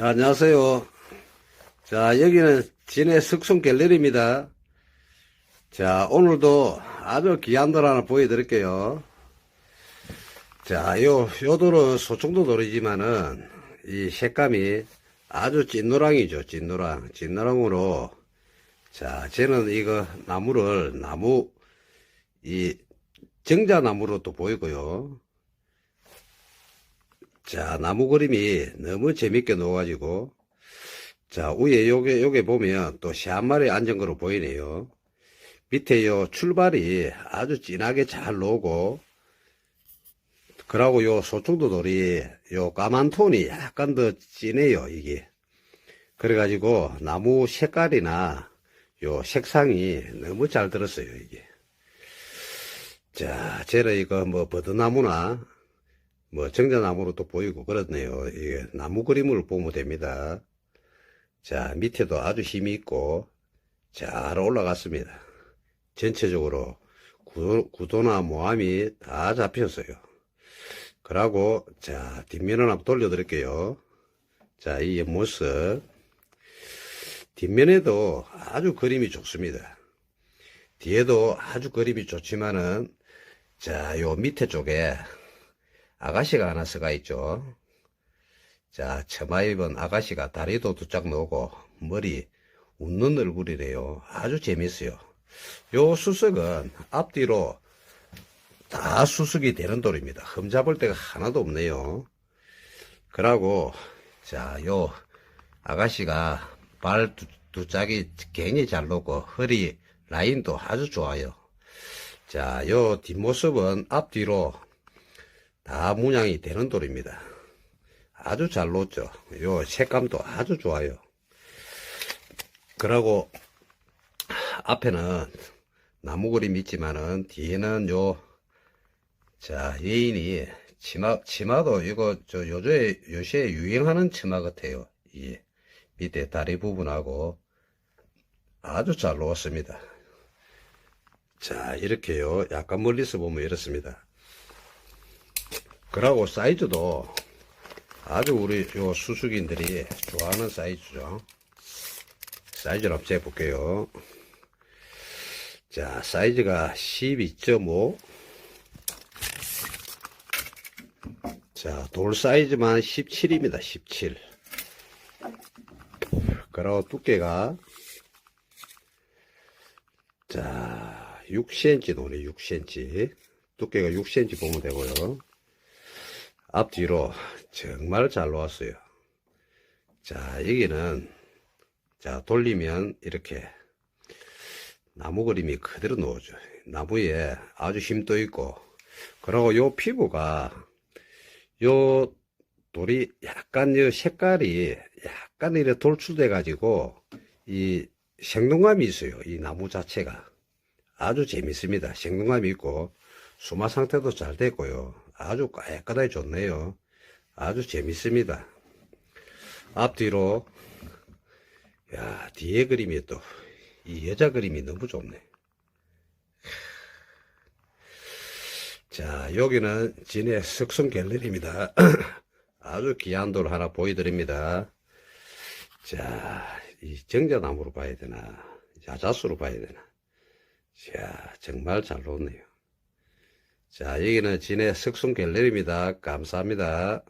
자, 안녕하세요. 자, 여기는 진해 석송 갤러리입니다. 자, 오늘도 아주 귀한 돌 하나 보여드릴게요. 자, 요, 요 돌은 소청도 돌이지만은, 이 색감이 아주 찐노랑이죠, 찐노랑. 찐노랑으로, 자, 저는 이거 나무를, 나무, 이, 정자나무로 또 보이고요. 자, 나무 그림이 너무 재밌게 놓아가지고, 자, 위에 요게, 요게 보면 또 마리 앉은 거로 보이네요. 밑에 요 출발이 아주 진하게 잘 놓고, 그러고 요 소중도 돌이 요 까만 톤이 약간 더 진해요, 이게. 그래가지고 나무 색깔이나 요 색상이 너무 잘 들었어요, 이게. 자, 쟤는 이거 뭐 버드나무나 뭐 정자나무로 또 보이고 그렇네요. 이게 나무 그림을 보면 됩니다. 자, 밑에도 아주 힘이 있고 잘 올라갔습니다. 전체적으로 구도, 구도 나 모함이 다 잡혔어요. 그러고 자, 뒷면을 한번 돌려드릴게요. 자, 이 옆모습 뒷면에도 아주 그림이 좋습니다. 뒤에도 아주 그림이 좋지만은 자, 요 밑에 쪽에 아가씨가 하나 서가 있죠. 자, 처마 입은 아가씨가 다리도 두짝 놓고 머리 웃는 얼굴이래요. 아주 재밌어요. 요 수석은 앞뒤로 다 수석이 되는 돌입니다. 흠잡을 데가 하나도 없네요. 그러고 자, 요 아가씨가 발 두, 두 짝이 굉장히 잘 놓고 허리 라인도 아주 좋아요. 자, 요 뒷모습은 앞뒤로 다 문양이 되는 돌입니다. 아주 잘 놓죠. 요 색감도 아주 좋아요. 그러고 앞에는 나무 그림이 있지만은 뒤에는 요, 자, 여인이 치마, 치마도 이거 저 요새, 요새 유행하는 치마 같아요. 이 밑에 다리 부분하고 아주 잘 놓았습니다. 자, 이렇게요. 약간 멀리서 보면 이렇습니다. 그러고 사이즈도 아주 우리 요 수수기인들이 좋아하는 사이즈죠. 사이즈를 한번 재볼게요. 자, 사이즈가 12.5. 자, 돌 사이즈만 17입니다. 17. 그리고 두께가 자, 6cm 도네 6cm. 두께가 6cm 보면 되고요. 앞뒤로 정말 잘 놓았어요. 자, 여기는 자, 돌리면 이렇게 나무 그림이 그대로 놓아져. 나무에 아주 힘도 있고, 그리고 요 피부가 요 돌이 약간 요 색깔이 약간 이렇게 돌출돼 가지고 이 생동감이 있어요. 이 나무 자체가 아주 재밌습니다. 생동감이 있고 수마 상태도 잘 됐고요. 아주 깨끗하게 좋네요. 아주 재밌습니다. 앞뒤로 야 뒤에 그림이 또 이 여자 그림이 너무 좋네. 자 여기는 진해 석성 갤러리입니다. 아주 귀한 돌 하나 보여드립니다. 자, 이 정자나무로 봐야 되나, 야자수로 봐야 되나. 자, 정말 잘 놓네요. 자, 여기는 진해 석순 갤러리입니다. 감사합니다.